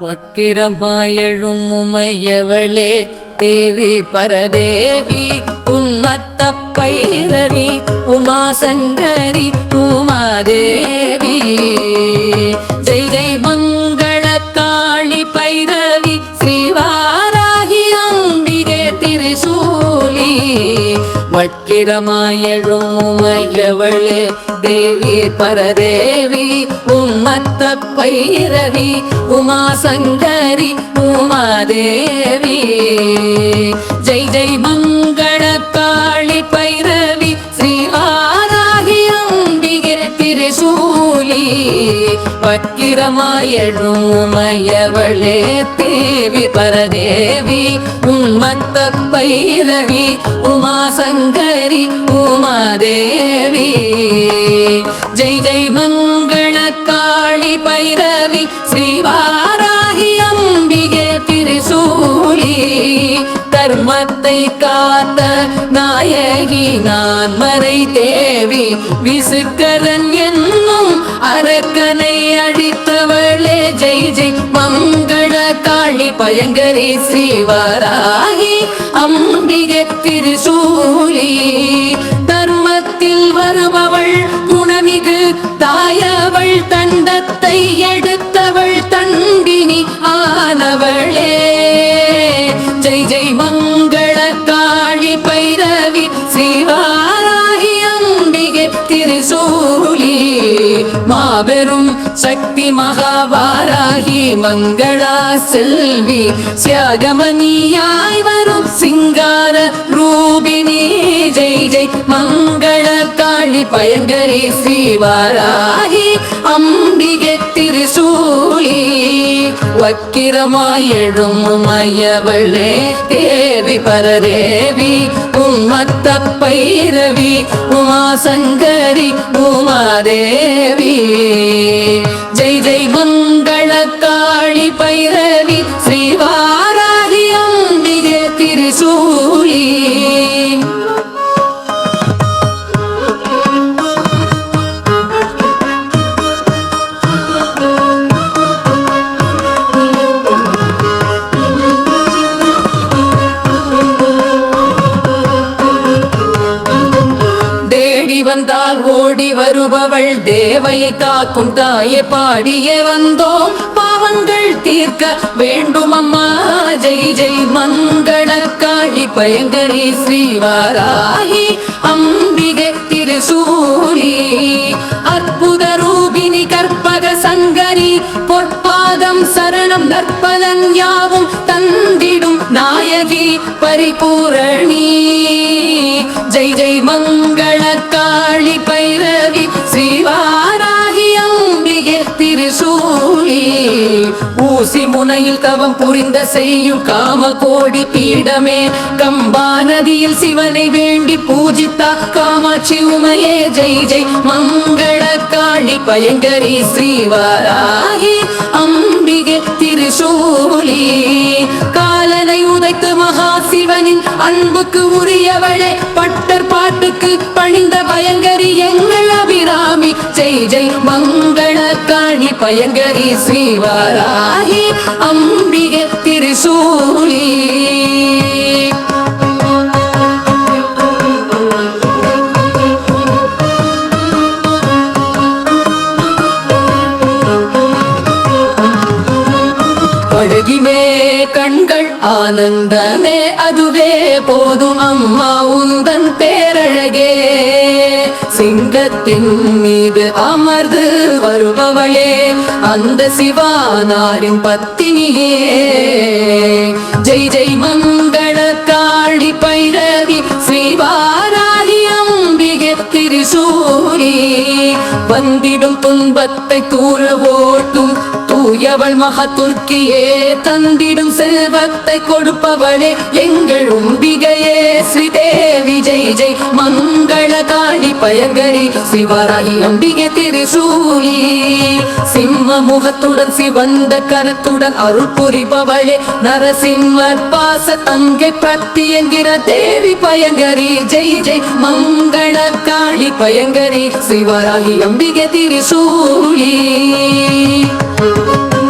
வக்கிரமாயழும் உமையவளே தேவி பரதேவி உம்மத்த பைரவி உமாசங்கரி உமாதேவி. ஜெய் ஜெய் மங்கள காளி பைரவி வக்கிரமாயழும் உமையவளே தேவி பரதேவி உம்மத்த பைரவி உமாசங்கரி உமாதேவி. ஜெய் ஜெய் மங்க வக்கிரமாயழும் உமையவளே தேவி பரதேவி உன்மத்த பைரவி உமாசங்கரி உமாதேவி. ஜெய் ஜெய் மங்கள காளி பைரவி ஸ்ரீவாராகி அம்பிகே திரிசூலி. தர்மத்தை காத்த நாயகி நான் மறை தேவி விசுக்கரன் என் மங்கள காளி பயங்கரி ஸ்ரீவராகி அம்பிகை திருசூலி. தர்மத்தில் வருபவள் குணமிகு தாயவள் தண்டத்தை எடுத்து மாபெரும் சக்தி மகாவாராகி மங்களா செல்வி. சியாகமணியாய் வரும் சிங்கார ரூபினி. ஜெய் ஜெய் மங்கள காளி பயங்கரி ஸ்ரீவாராகி அம்மா வக்கிரமாயழும் மயவளே தேவி பரதேவி உம்மத்த பைரவி உமாசங்கரி உமாதேவி ஜெய் ஜெய் மங்கள காளி பைரவி ஸ்ரீவா வந்தால் ஓடி வருபவள். தேவையை காக்கும் தாயே பாடியே வந்தோம். பாவங்கள் தீர்க்க வேண்டும் அம்மா ஜெய் ஜெய் மங்கள காளி பயங்கரி ஸ்ரீவாராகி. அம்பிகை திருசூலி. அற்புத ரூபினி கற்பக சங்கரி. பொற்பாதம் சரணம் நற்பலன் யாவும் தந்திடும் நாயகி பரிபூரணி. ஜெய் ஜெய் மங்கள காளி பைரவி ஸ்ரீவாராகி அம்பிகே திருசூலி ஊசி முனையில் தவம் புரிந்த செய்யும் காம கோடி பீடமே கம்பா நதியில் சிவனை வேண்டி பூஜித்தா காமாட்சி உமையே. ஜெய் ஜெய் மங்கள காளி பயங்கரி ஸ்ரீவாராகி ஜெய் ஜெய் மங்கள காணி பயங்கரி ஸ்ரீவாராகி அம்பிகை திருசூலி. அழகிமே கண்கள் ஆனந்தமே அதுவே போதும் அம்மா உந்தன் பேரழகே. சிங்கத்தின் மீது அமர்ந்து வருபவளே அந்த சிவானாரின் பத்தினியே. ஜெய் ஜெய் மங்கள காளி பைரவி ஸ்ரீவாராகி அம்பிகை திரிசூரி. வந்திடும் துன்பத்தை தூர ஓட்டும் தூயவள் மகத்துர்க்கியே தந்திடும் செல்வத்தை கொடுப்பவளே எங்கள் உம்பிகையே. ஸ்ரீதேவி ஜெய் ஜெய். மங்கள காளி பயங்கரி. சிவராயி அம்பிகை திருசூலி. சிம்ம முகத்துடன் சிவந்த கரத்துடன் அருள் புரிபவளே. நரசிம்மர் பாச தங்கை பத்தி என்கிற தேவி பயங்கரி. ஜெய் ஜெய். மங்கள காளி பயங்கரி. சிவராயி அம்பிகை திருசூலி. oh you.